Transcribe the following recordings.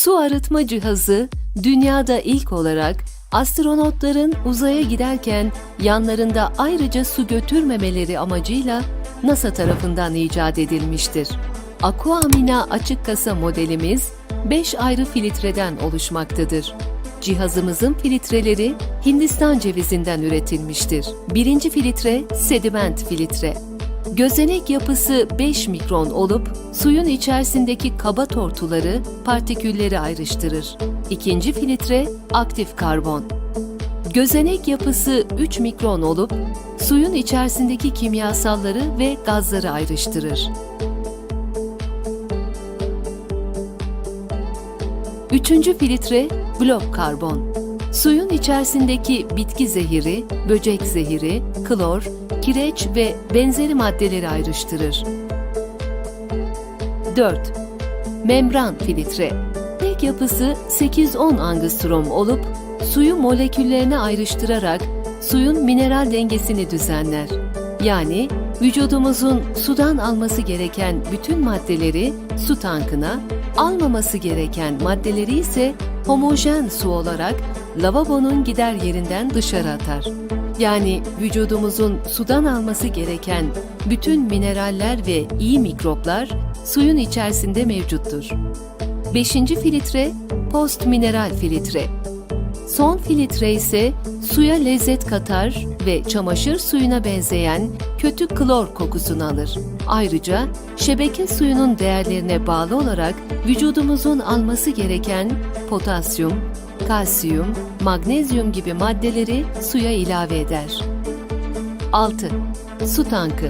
Su arıtma cihazı dünyada ilk olarak astronotların uzaya giderken yanlarında ayrıca su götürmemeleri amacıyla NASA tarafından icat edilmiştir. Aquamina açık kasa modelimiz 5 ayrı filtreden oluşmaktadır. Cihazımızın filtreleri Hindistan cevizinden üretilmiştir. Birinci filtre sediment filtre. Gözenek yapısı 5 mikron olup suyun içerisindeki kaba tortuları, partikülleri ayrıştırır. İkinci filtre aktif karbon. Gözenek yapısı 3 mikron olup suyun içerisindeki kimyasalları ve gazları ayrıştırır. Üçüncü filtre blok karbon. Suyun içerisindeki bitki zehiri, böcek zehiri, klor, kireç ve benzeri maddeleri ayrıştırır. 4. Membran filtre. Tek yapısı 8-10 angstrom olup suyu moleküllerine ayrıştırarak suyun mineral dengesini düzenler. Yani vücudumuzun sudan alması gereken bütün maddeleri su tankına, almaması gereken maddeleri ise homojen su olarak lavabonun gider yerinden dışarı atar. Yani vücudumuzun sudan alması gereken bütün mineraller ve iyi mikroplar suyun içerisinde mevcuttur. Beşinci filtre post mineral filtre. Son filtre ise suya lezzet katar ve çamaşır suyuna benzeyen kötü klor kokusunu alır. Ayrıca şebeke suyunun değerlerine bağlı olarak vücudumuzun alması gereken potasyum, kalsiyum, magnezyum gibi maddeleri suya ilave eder. 6. Su tankı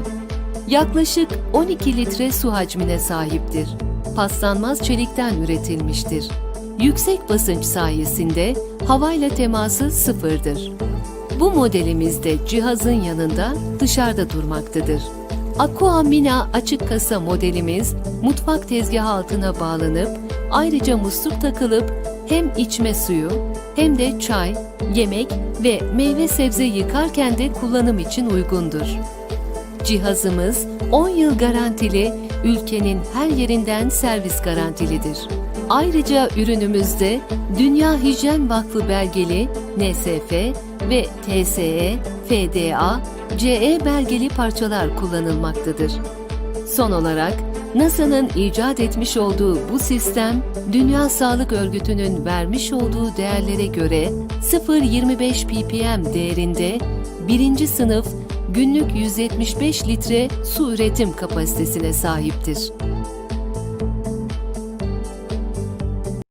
Yaklaşık 12 litre su hacmine sahiptir. Paslanmaz çelikten üretilmiştir. Yüksek basınç sayesinde havayla teması sıfırdır. Bu modelimizde cihazın yanında dışarıda durmaktadır. Aqua Mina açık kasa modelimiz mutfak tezgahı altına bağlanıp ayrıca musluk takılıp hem içme suyu hem de çay, yemek ve meyve sebze yıkarken de kullanım için uygundur. Cihazımız 10 yıl garantili, ülkenin her yerinden servis garantilidir. Ayrıca ürünümüzde Dünya Hijyen Vakfı belgeli NSF ve TSE, FDA, CE belgeli parçalar kullanılmaktadır. Son olarak NASA'nın icat etmiş olduğu bu sistem, Dünya Sağlık Örgütü'nün vermiş olduğu değerlere göre 0.25 ppm değerinde birinci sınıf günlük 175 litre su üretim kapasitesine sahiptir.